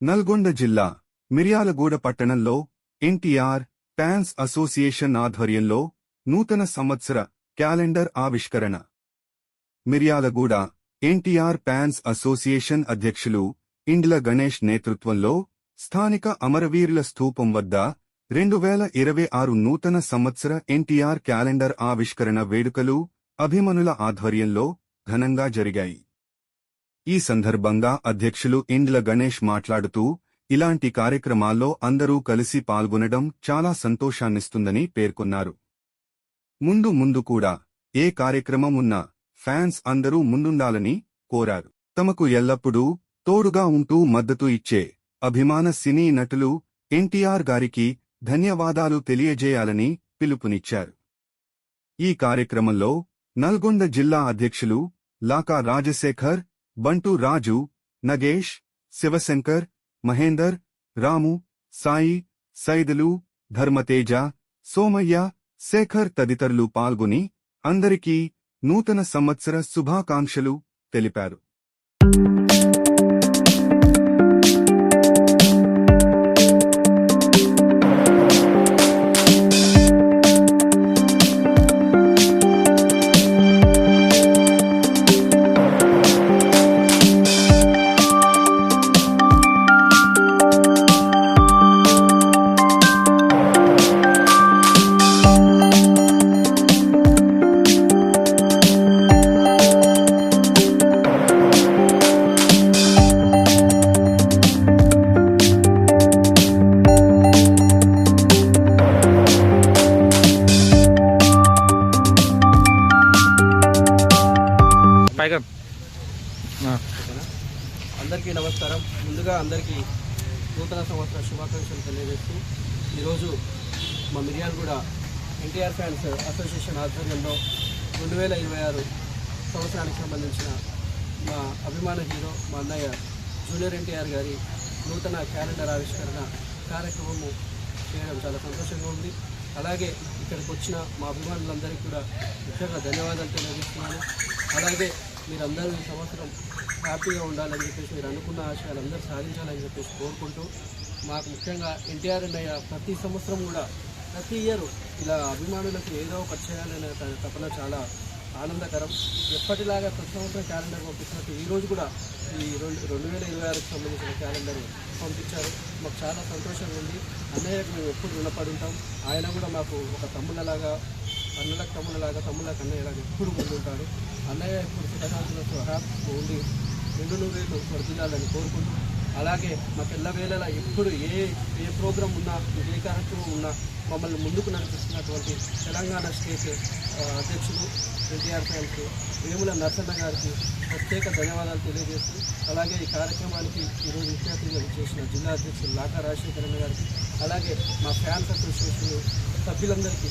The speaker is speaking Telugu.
నల్గొండ జిల్లా మిర్యాలగూడ పట్టణంలో ఎన్టీఆర్ ఫ్యాన్స్ అసోసియేషన్ ఆధ్వర్యంలో నూతన సంవత్సర క్యాలెండర్ ఆవిష్కరణ. మిర్యాలగూడ ఎన్టీఆర్ ఫ్యాన్స్ అసోసియేషన్ అధ్యక్షులు ఇండ్ల గణేష్ నేతృత్వంలో స్థానిక అమరవీరుల స్థూపం వద్ద రెండు వేల ఇరవై ఆరు నూతన సంవత్సర ఎన్టీఆర్ క్యాలెండర్ ఆవిష్కరణ వేడుకలు అభిమనుల ఆధ్వర్యంలో ఘనంగా జరిగాయి. ఈ సందర్భంగా అధ్యక్షులు ఇండ్ల గణేష్ మాట్లాడుతూ ఇలాంటి కార్యక్రమాల్లో అందరూ కలిసి పాల్గొనడం చాలా సంతోషాన్నిస్తుందని పేర్కొన్నారు. ముందు ముందు కూడా ఏ కార్యక్రమం ఉన్నా ఫ్యాన్స్ అందరూ ముందుండాలని కోరారు. తమకు ఎల్లప్పుడూ తోడుగా ఉంటూ మద్దతు ఇచ్చే అభిమాన సినీ నటులు ఎన్టీఆర్ గారికి ధన్యవాదాలు తెలియజేయాలని పిలుపునిచ్చారు. ఈ కార్యక్రమంలో నల్గొండ జిల్లా అధ్యక్షులు లాకా రాజశేఖర్ బంటు రాజు నగేష్ శివశంకర్ మహేందర్ రాము సాయి సైదులు ధర్మతేజ సోమయ్య శేఖర్ తదితరులు పాల్గొని అందరికీ నూతన సంవత్సర శుభాకాంక్షలు తెలిపారు. పైగా అందరికీ నమస్కారం. ముందుగా అందరికీ నూతన సంవత్సర శుభాకాంక్షలు తెలియజేస్తూ ఈరోజు మా మిర్యాలగూడ ఎన్టీఆర్ ఫ్యాన్స్ అసోసియేషన్ ఆధ్వర్యంలో రెండు వేల ఇరవై ఆరు సంవత్సరానికి సంబంధించిన మా అభిమాన హీరో మా అన్నయ్య జూనియర్ ఎన్టీఆర్ గారి నూతన క్యాలెండర్ ఆవిష్కరణ కార్యక్రమము చేయడం చాలా సంతోషంగా ఉంది. అలాగే ఇక్కడికి వచ్చిన మా అభిమానులందరికీ కూడా ముఖ్యంగా ధన్యవాదాలు తెలియజేస్తున్నాను. అలాగే మీరందరూ ఈ సంవత్సరం హ్యాపీగా ఉండాలని చెప్పేసి మీరు అనుకున్న ఆశయాలు అందరూ సాధించాలని చెప్పేసి కోరుకుంటూ మాకు ముఖ్యంగా ఎన్టీఆర్ అన్నయ్య ప్రతి సంవత్సరం కూడా ప్రతి ఇయర్ ఇలా అభిమానులకు ఏదో ఒకటి చేయాలనే తపన చాలా ఆనందకరం. ఎప్పటిలాగా ప్రతి సంవత్సరం క్యాలెండర్ పంపించినట్టు ఈరోజు కూడా ఈ రెండు రెండు వేల ఇరవై ఆరుకు సంబంధించిన క్యాలెండర్ పంపించారు. మాకు చాలా సంతోషంగా ఉంది. అన్నయ్యకు మేము ఎప్పుడు రుణపడి ఉంటాం. ఆయన కూడా మాకు ఒక తమ్ముళ్ళలాగా అన్నలకు తమ్ముళ్ళలాగా తమ్ముళ్ళకి అన్నయ్యలాగా ఎప్పుడు ముందుంటాడు అన్నయ్య ఇప్పుడు సుఖశాంతులతో హ్యాపీ ఉండి రెండు నూరేళ్ళు వర్దిల్లాలని కోరుకుంటూ అలాగే మాకు ఎల్లవేళలా ఎప్పుడు ఏ ఏ ప్రోగ్రాం ఉన్నా ఏ కార్యక్రమం ఉన్నా మమ్మల్ని ముందుకు నడిపిస్తున్నటువంటి తెలంగాణ స్టేట్ అధ్యక్షులు ఎన్టీఆర్ ఫ్యాన్స్ వేముల నరసన్న గారికి ప్రత్యేక ధన్యవాదాలు తెలియజేస్తూ అలాగే ఈ కార్యక్రమానికి ఈరోజు ముఖ్య చేసిన జిల్లా అధ్యక్షులు లాకా రాజశేఖరన్న గారికి అలాగే మా ఫ్యాన్స్ అసోసియేషన్ సభ్యులందరికీ